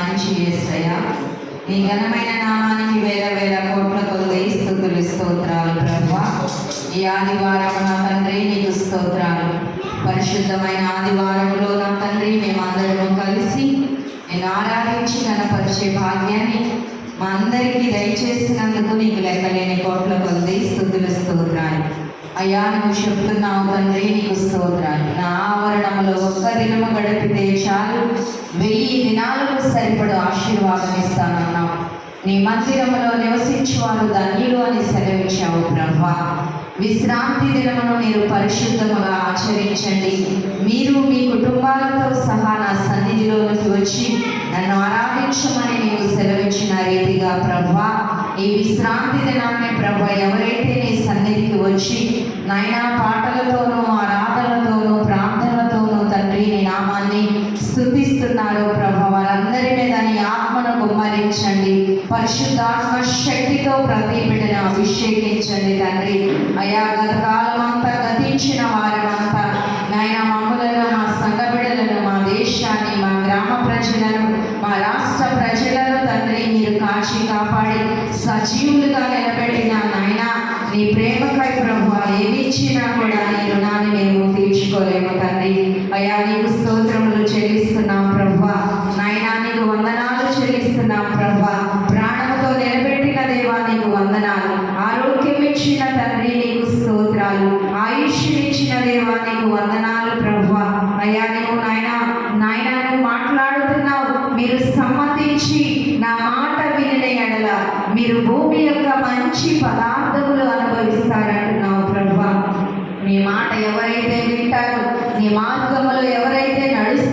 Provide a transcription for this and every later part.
మంచి ఏసయ్య. నీ ఘనమైన నామానికి వేల వేల కోట్ల కొద్ది స్థుతులు స్తోత్రాలు ప్రభా ఈ ఆదివారం నా తండ్రి నీకు స్తోత్రాలు. పరిశుద్ధమైన ఆదివారంలో నా తండ్రి మేమందరము కలిసి నేను ఆరాధించి కనపరిచే భాగ్యాన్ని మా అందరికీ దయచేసినందుకు నీకు లెక్కలేని కోట్ల కొద్ది స్థుతులు స్తోత్రాలు. అయ్యా నువ్వు చెప్తున్నావు తండ్రి నీకు స్తోత్రాలు. నా ఆవరణంలో ఒక్క దినము గడిపితే చాలు. వెయ్యి దినాలకు సరిపడు ఆశీర్వాదం ఇస్తానన్నావు నీ మందిరములో నివసించేవారు ధన్యులు అని సెలవిచ్చావు బ్రహ్మ విశ్రాంతి దినమును మీరు పరిశుద్ధముగా ఆచరించండి. మీరు మీ కుటుంబాలతో సహా నా సన్నిధిలోనికి వచ్చి నన్ను ఆరాధించమని నీవు సెలవిచ్చిన రీతిగా ప్రభా ఈ విశ్రాంతి దినాన్ని ప్రభ ఎవరైతే నీ సన్నిధికి వచ్చి నాయనా పాటలతోనూ ఆరాధనలతోనూ ప్రార్థనలతోనూ తండ్రి నీ నామాన్ని స్థుతిస్తున్నారో ప్రభ వారందరి మీద నీ ఆత్మను గుమ్మరించండి పరిశుద్ధాత్మ శక్తితో ప్రతి బిడ్డను అభిషేకించండి తండ్రి. అయా గత కాలం అంతా గతించిన వారమంతా నాయన మమ్మలను మా సంఘ బిడ్డలను మా దేశాన్ని మా గ్రామ ప్రజలను మా రాష్ట్ర ప్రజలను తండ్రి మీరు కాచి కాపాడి సజీవులుగా నిలబెట్టిన నాయన నీ ప్రేమకై ప్రభు ఏమిచ్చినా కూడా నీ రుణాన్ని మేము తీర్చుకోలేము తండ్రి. అయా నీకు స్తోత్రములు చెల్లిస్తున్నాం ప్రభు. నాయనా నీకు వందనాలు చెల్లిస్తున్నాం ప్రభు. ప్రాణంతో నిలబెట్టిన దేవా నీకు వందనాలు. ఆరోగ్యం ఇచ్చిన తండ్రి నీకు స్తోత్రాలు. ఆయుష్ ఇచ్చిన దేవా నీకు వందనాలు ప్రభు అయ్యా నీవు నాయన నాయన నువ్వు మాట్లాడుతున్నావు మీరు సమ్మతించి నా మాట వినిన ఎడల మీరు భూమి యొక్క మంచి పదార్థములు అనుభవిస్తారంటున్నావు ప్రభు. నీ మాట ఎవరైతే వింటారో నీ మార్గములో ఎవరైతే నడుస్తారు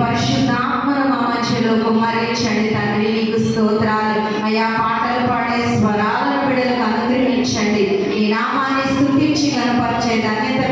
పరిశుద్ధాత్మను మా మధ్యలో కుమ్మరించండి తండ్రి నీకు స్తోత్రాలు. అయా పాటలు పాడే స్వరాలను బిడలకు అనుగ్రహించండి. ఈ నామాన్ని స్థుతించి కనపరిచే ధన్యత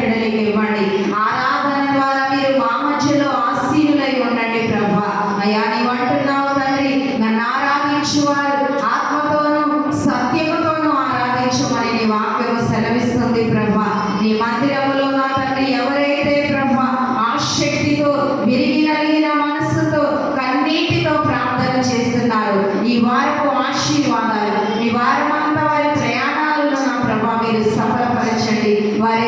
ఆశీర్వాదాలు. ఈ వారమంతా వారి ప్రయాణాలను నా ప్రభా మీరు సఫలపరచండి. వారి